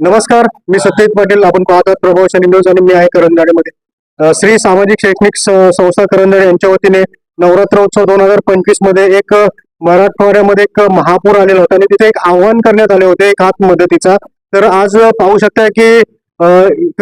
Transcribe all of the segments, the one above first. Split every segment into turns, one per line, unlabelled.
नमस्कार मी सत्यजित पाटील. आपण पाहत आहात प्रभावशाली न्यूज आणि मी आहे करंजाडेमध्ये श्री सामाजिक शैक्षणिक संस्था करंजाडे यांच्या वतीने नवरात्र उत्सव दोन हजार पंचवीसमध्ये एक मराठवाड्यामध्ये एक महापूर आलेला होता आणि तिथे एक आव्हान करण्यात आले होते एक हात मदतीचा तर आज पाहू शकता की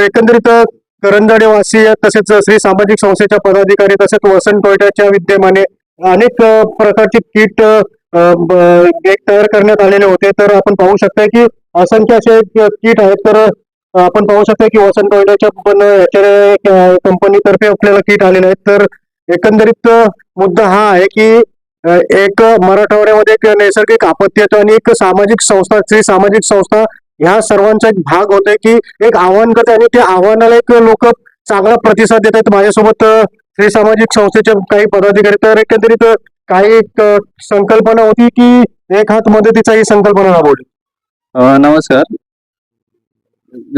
एकंदरीत अ, वासी तसेच श्री सामाजिक संस्थेच्या पदाधिकारी तसेच वसंत टोयटाच्या विद्यमाने अनेक प्रकारची प्रकारचे किट गेट तयार करण्यात आलेले होते. तर आपण पाहू शकता की असंख्य असे किट आहेत. तर आपण पाहू शकता की वसंत टोयटाच्या पण याच्या कंपनीतर्फे आपल्याला किट आलेले आहेत. तर एकंदरीत मुद्दा हा आहे की एक मराठवाड्यामध्ये एक नैसर्गिक आपत्ती येतो आणि एक सामाजिक संस्था श्री सामाजिक संस्था ह्या सर्वांचा एक भाग होतोय की एक आव्हान करते आणि त्या आव्हानाला एक लोक चांगला प्रतिसाद देत आहेत माझ्यासोबत श्री सामाजिक संस्थेचे काही पदाधिकारी तर एकंदरीत काही एक, संकल्पना होती की एक हात मदतीचा ही संकल्पना राबवली.
नमस्कार.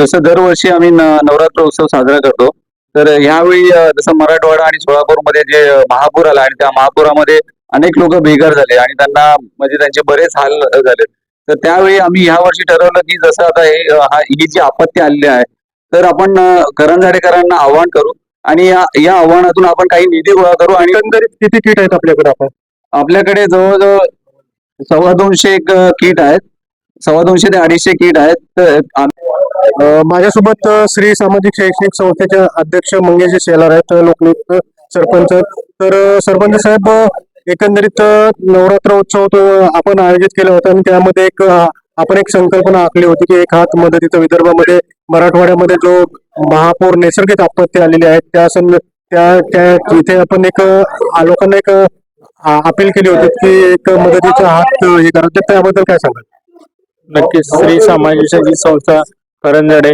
जसं दरवर्षी आम्ही नवरात्र उत्सव साजरा करतो तर यावेळी जसं मराठवाडा आणि सोलापूरमध्ये जे महापूर आला आणि त्या महापुरामध्ये अनेक लोक बेघर झाले आणि त्यांना म्हणजे त्यांचे बरेच हाल झाले. तर त्यावेळी आम्ही ह्या वर्षी ठरवलं की जसं आता हे हा- ही जी आपत्ती आलेली आहे तर आपण करण झाडेकरांना आव्हान करू आणि या या आव्हानातून आपण काही निधी गोळा करू आणि
एकंदरीत किती किट आहेत आपल्याकडे आपण
आपल्याकडे जवळजवळ सव्वा दोनशे एक किट आहेत. सव्वा दोनशे ते अडीचशे किट आहेत. तर आम-
अ, माझ्यासोबत अ, श्री सामाजिक शैक्षणिक संस्थेचे अध्यक्ष मंगेश शेलार आहेत अ, लोकनियुक्त सरपंच. तर अ, सरपंच साहेब अ, एकंदरीत अ, नवरात्र उत्सव तो आपण आयोजित केला होता आणि त्यामध्ये एक अ, आपण एक संकल्पना आखली होती की एक हात मदतीचा विदर्भामध्ये मराठवाड्यामध्ये जो महापूर नैसर्गिक आपत्ती आलेली आहे त्या सं त्या त्या तिथे आपण एक लोकांना एक अपील केली होती की एक मदतीचा हात हे करा. त्याबद्दल काय सांगाल?
नक्कीच. श्री सामाजिक शैक्षणिक संस्था करंजाडे.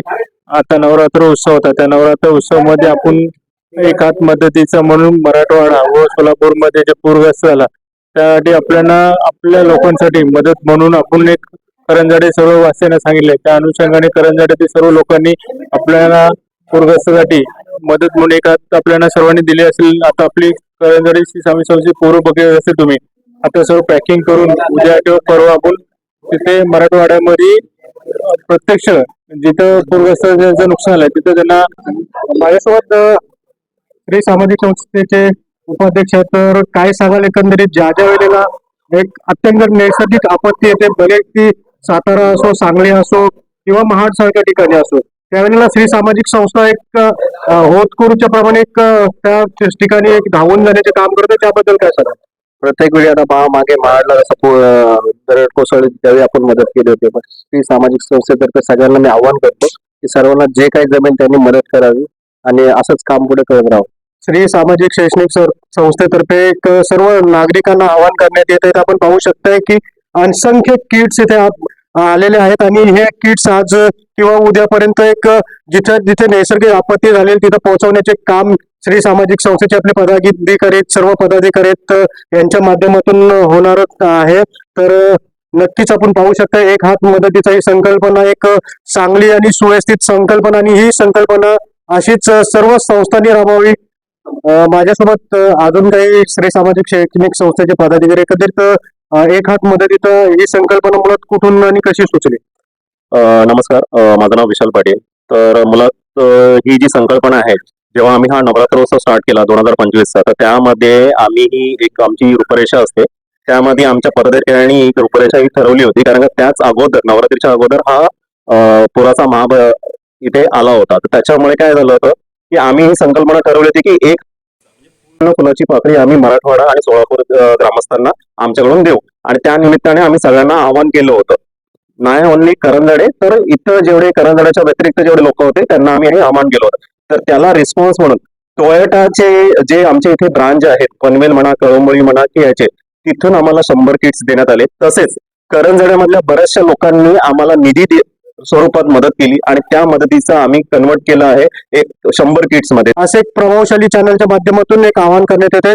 आता नवरात्र उत्सव होता. त्या नवरात्र उत्सवमध्ये आपण एक हात मदतीचा म्हणून मराठवाडा व सोलापूरमध्ये जे पूरग्रस्त झाला त्यासाठी आपल्याला आपल्या लोकांसाठी मदत म्हणून आपण एक करंजाडे सर्व वासियांना सांगितले. त्या अनुषंगाने करंजाड्यातील सर्व लोकांनी आपल्याला पूरग्रस्तासाठी मदत म्हणून एक आपल्याला सर्वांनी दिली असेल. आता आपली करंजाडी श्री स्वामी संस्थेची पूर्व बघत असेल तुम्ही. आता सर्व पॅकिंग करून उद्या किंवा परवा आपण तिथे मराठवाड्यामध्ये प्रत्यक्ष जिथं पूरग्रस्त ज्यांचं नुकसान झालंय तिथं त्यांना
माझ्यासोबत श्री सामाजिक संस्थेचे उपाध्यक्ष तर काय सांगाल एकंदरीत? ज्या ज्या वेळेला एक अत्यंत नैसर्गिक आपत्ती येते भले ती सातारा असो सांगली असो किंवा महाड सारख्या ठिकाणी असो त्यावेळेला श्री सामाजिक संस्था एक होतकरूच्या प्रमाणे एक त्या ठिकाणी एक धावून जाण्याचे काम करते. त्याबद्दल काय सांगाल?
प्रत्येक वेळी आता पहा मागे महाडला जसं दरड कोसळली त्यावेळी आपण मदत केली होती. पण श्री सामाजिक संस्थेतर्फे सगळ्यांना मी आवाहन करतो की सर्वांना जे काही जमेल त्यांनी मदत करावी आणि असंच काम पुढे करत राहावं.
श्री सामाजिक शैक्षणिक संस्थेतर्फे एक सर्व नागरिकांना आवाहन करण्यात येत आहेत आपण पाहू शकताय की असंख्य किट्स इथे आलेले आहेत. आणि हे किट्स आज किंवा उद्यापर्यंत एक जिथे जिथे नैसर्गिक आपत्ती झाली तिथे पोहोचवण्याचे काम श्री सामाजिक संस्थेचे आपले पदाधिकारी सर्व पदाधिकारी यांच्या माध्यमातून होणार आहे. तर नक्कीच आपण पाहू शकता एक हात मदतीचा ही संकल्पना एक चांगली आणि सुव्यवस्थित संकल्पना आणि ही संकल्पना अशीच सर्व संस्थांनी राबवावी. माझ्यासोबत अजून काही श्री सामाजिक शैक्षणिक संस्थेचे पदाधिकारी एकत्रित एक हात मदतीचं ही संकल्पना मुळात कुठून आणि कशी सुचली?
नमस्कार. माझं नाव विशाल पाटील. तर मुळात ही जी संकल्पना आहे जेव्हा आम्ही हा नवरात्रोत्सव स्टार्ट केला दोन हजार पंचवीसचा तर त्यामध्ये आम्ही ही एक आमची रूपरेषा असते. त्यामध्ये आमच्या पदाधिकाऱ्यांनी एक रूपरेषा ही ठरवली होती कारण का त्याच अगोदर नवरात्रीच्या अगोदर हा पुराचा महाभ इथे आला होता. तर त्याच्यामुळे काय झालं होतं की आम्ही ही संकल्पना ठरवली होती की एक फुलाची पाकळी आम्ही मराठवाडा आणि सोलापूर ग्रामस्थांना आमच्याकडून देऊ. आणि त्या निमित्ताने आम्ही सगळ्यांना आवाहन केलं होतं. नाही ओनली करंदडे तर इतर जेवढे करंदड्याच्या व्यतिरिक्त जेवढे लोक होते त्यांना आम्ही हे आवाहन केलं होतं. तर त्याला रिस्पॉन्स म्हणून टोयोटाचे जे आमचे इथे ब्रांच आहेत पनवेल म्हणा कळंबोळी म्हणा की याचे तिथून आम्हाला शंभर किट्स देण्यात आले. तसेच करंजड्यामधल्या बऱ्याचशा लोकांनी आम्हाला निधी दे- स्वरूपात मदत केली आणि त्या मदतीचं आम्ही कन्वर्ट केलं आहे एक शंभर किट्समध्ये
असे एक प्रभावशाली चॅनलच्या माध्यमातून एक आवाहन करण्यात येत. आहे